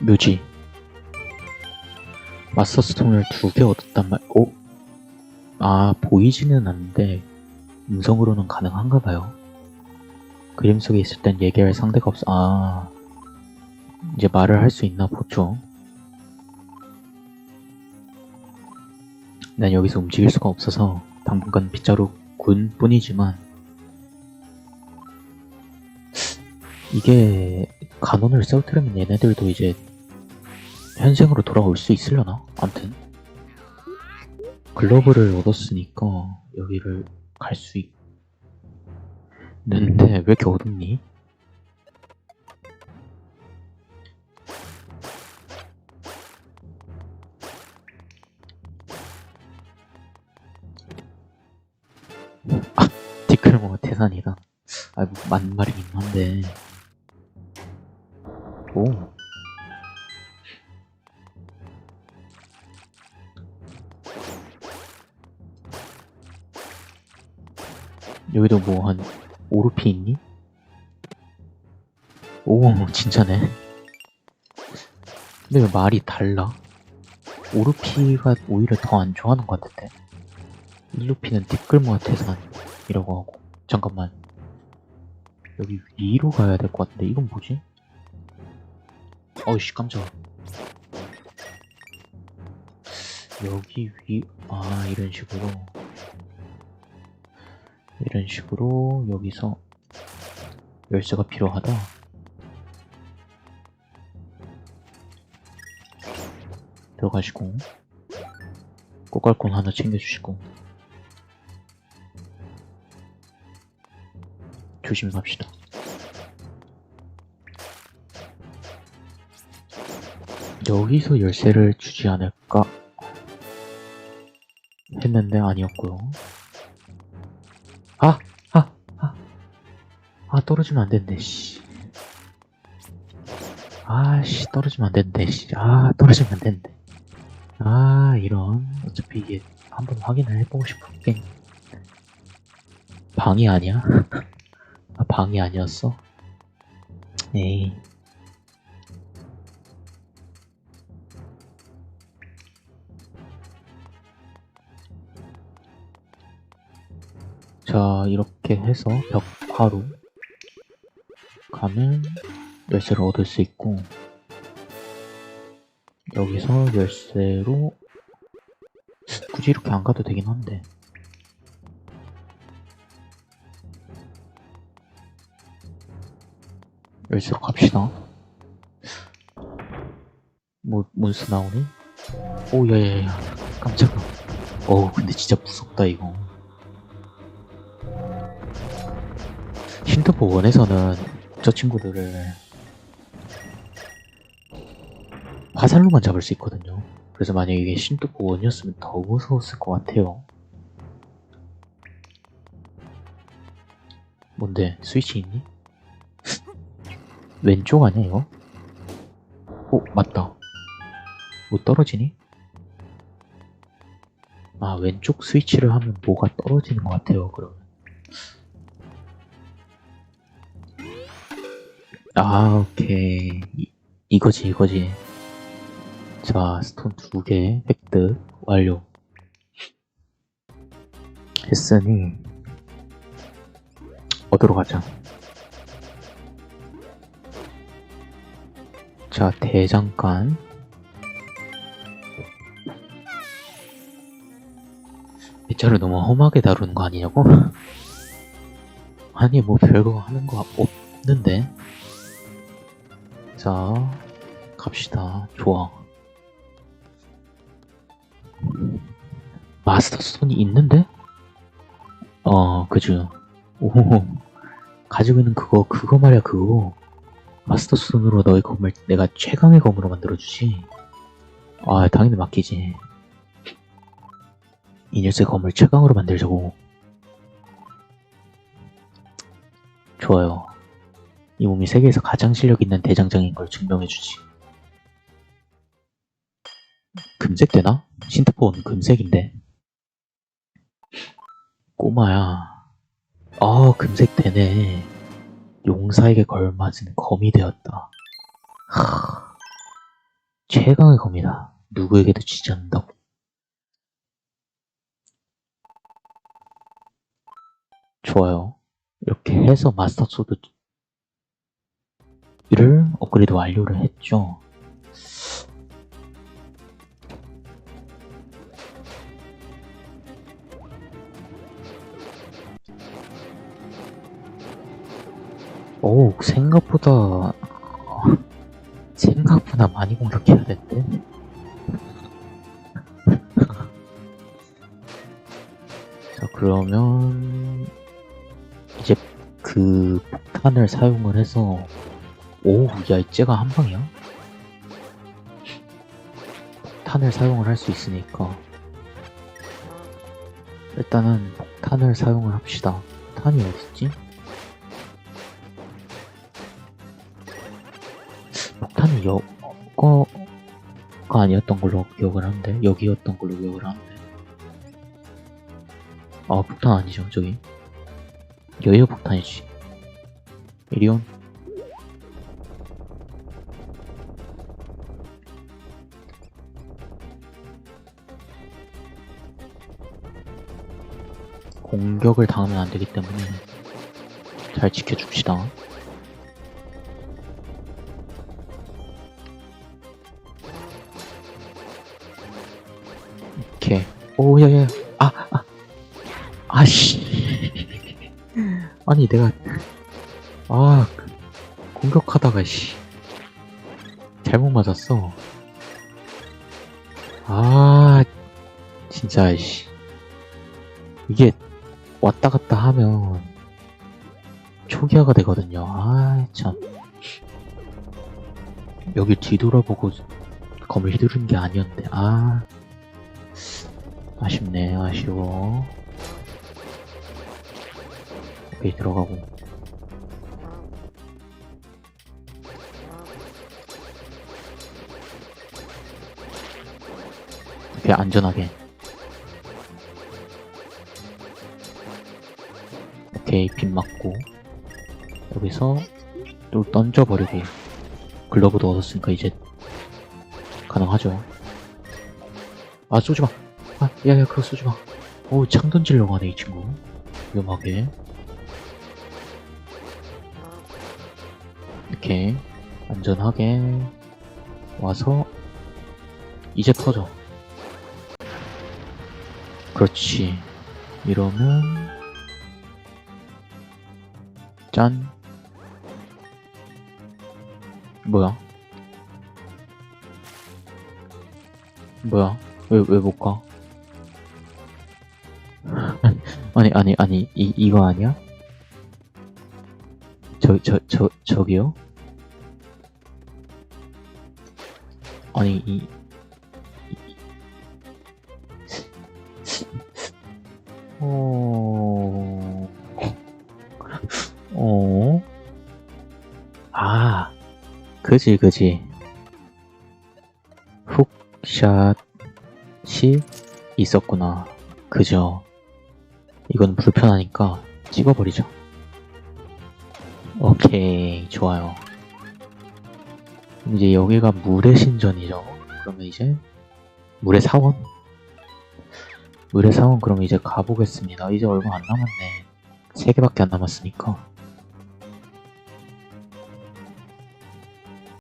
묘지 마스터 스톤을 두 개 얻었단 말, 오? 아, 보이지는 않는데, 음성으로는 가능한가 봐요. 그림 속에 있을 땐 얘기할 상대가 없어, 아, 이제 말을 할 수 있나 보죠. 난 여기서 움직일 수가 없어서, 당분간 빗자루 군 뿐이지만, 이게, 간원을 세우트려면 얘네들도 이제 현생으로 돌아올 수 있으려나? 암튼 글로브를 얻었으니까 여기를 갈 수 있는데 왜 이렇게 어둡니? 아, 디클모가 대산이다. 아, 뭐, 맞는 말이긴 한데. 여기도 뭐 한 오르피 있니? 오 진짜네 근데 왜 말이 달라? 오르피가 오히려 더 안 좋아하는 것 같은데 일루피는 티끌모아 태산이라고 하고 잠깐만 여기 위로 가야 될 것 같은데 이건 뭐지? 어이씨 깜짝아 여기 위... 아 이런 식으로 이런 식으로 여기서 열쇠가 필요하다. 들어가시고 꽃갈콘 하나 챙겨주시고 조심히 갑시다. 여기서 열쇠를 주지 않을까 했는데 아니었고요. 아, 떨어지면 안 된대, 씨. 아, 씨, 떨어지면 안 된대, 씨. 아, 떨어지면 안 된대. 아, 이런. 어차피 이게 한번 확인을 해보고 싶은 게. 방이 아니야? 아, 방이 아니었어? 에이. 자, 이렇게 해서 벽화로 가면 열쇠를 얻을 수 있고 여기서 열쇠로 굳이 이렇게 안 가도 되긴 한데 열쇠로 갑시다 뭐, 몬스 나오네? 오, 야야야, 깜짝아. 어우, 근데 진짜 무섭다, 이거. 힌트포 원에서는 저 친구들을 화살로만 잡을 수 있거든요. 그래서 만약에 이게 신토포 원이었으면 더 무서웠을 것 같아요. 뭔데? 스위치 있니? 왼쪽 아니야 이거? 오 맞다. 뭐 떨어지니? 아 왼쪽 스위치를 하면 뭐가 떨어지는 것 같아요 그러 아, 오케이. 이, 이거지, 이거지. 자, 스톤 두 개 획득 완료. 했으니, 어디로 가자. 자, 대장간. 빗자루 너무 험하게 다루는 거 아니냐고? 아니, 뭐 별거 하는 거 없는데? 자, 갑시다. 좋아. 마스터 스톤이 있는데? 어, 그죠. 오, 가지고 있는 그거, 그거 말이야, 그거. 마스터 스톤으로 너의 검을 내가 최강의 검으로 만들어주지. 아, 당연히 맡기지. 이 녀석 검을 최강으로 만들자고. 좋아요. 이 몸이 세계에서 가장 실력 있는 대장장인 걸 증명해주지. 금색 되나? 신트포는 금색인데. 꼬마야. 아, 금색 되네. 용사에게 걸맞은 검이 되었다. 하... 최강의 겁니다. 누구에게도 지지 않는다고. 좋아요. 이렇게 해서 마스터 소드 를 업그레이드 완료를 했죠. 오, 생각보다, 어, 생각보다 많이 공격해야 된대. 자, 그러면, 이제 그 폭탄을 사용을 해서, 오, 야, 이 쟤가 한 방이야? 폭탄을 사용을 할 수 있으니까. 일단은 폭탄을 사용을 합시다. 폭탄이 어딨지? 폭탄이 여 거 가 아니었던 걸로 기억을 하는데 여기였던 걸로 기억을 하는데 아 폭탄 아니죠 저기 여기가 폭탄이지 이리온 공격을 당하면 안 되기 때문에 잘 지켜줍시다. 이렇게 오 야 야 아 아. 아씨. 아니 내가 아 공격하다가 씨. 잘못 맞았어. 아 진짜 씨. 이게 왔다 갔다 하면 초기화가 되거든요. 아 참. 여기 뒤돌아보고 검을 휘두른 게 아니었는데 아. 아쉽네 아쉬워. 여기 들어가고. 이렇게 안전하게 오케이 빗 맞고 여기서 또 던져버리고 글러브도 얻었으니까 이제 가능하죠 아 쏘지마 아, 야, 야, 그거 쏘지 마. 오, 창 던지려고 하네, 이 친구. 위험하게. 이렇게, 안전하게, 와서, 이제 터져. 그렇지. 이러면, 짠. 뭐야? 뭐야? 왜, 왜 못 가? 아니 아니 아니 이 이거 아니야? 저 저 저 저 기요? 아니 이, 이 어... 어? 아, 그지, 그지. 훅샷이 있었구나. 그죠. 이건 불편하니까 찍어버리죠. 오케이, 좋아요. 이제 여기가 물의 신전이죠. 그러면 이제 물의 사원? 물의 사원 그럼 이제 가보겠습니다. 이제 얼마 안 남았네. 3개밖에 안 남았으니까.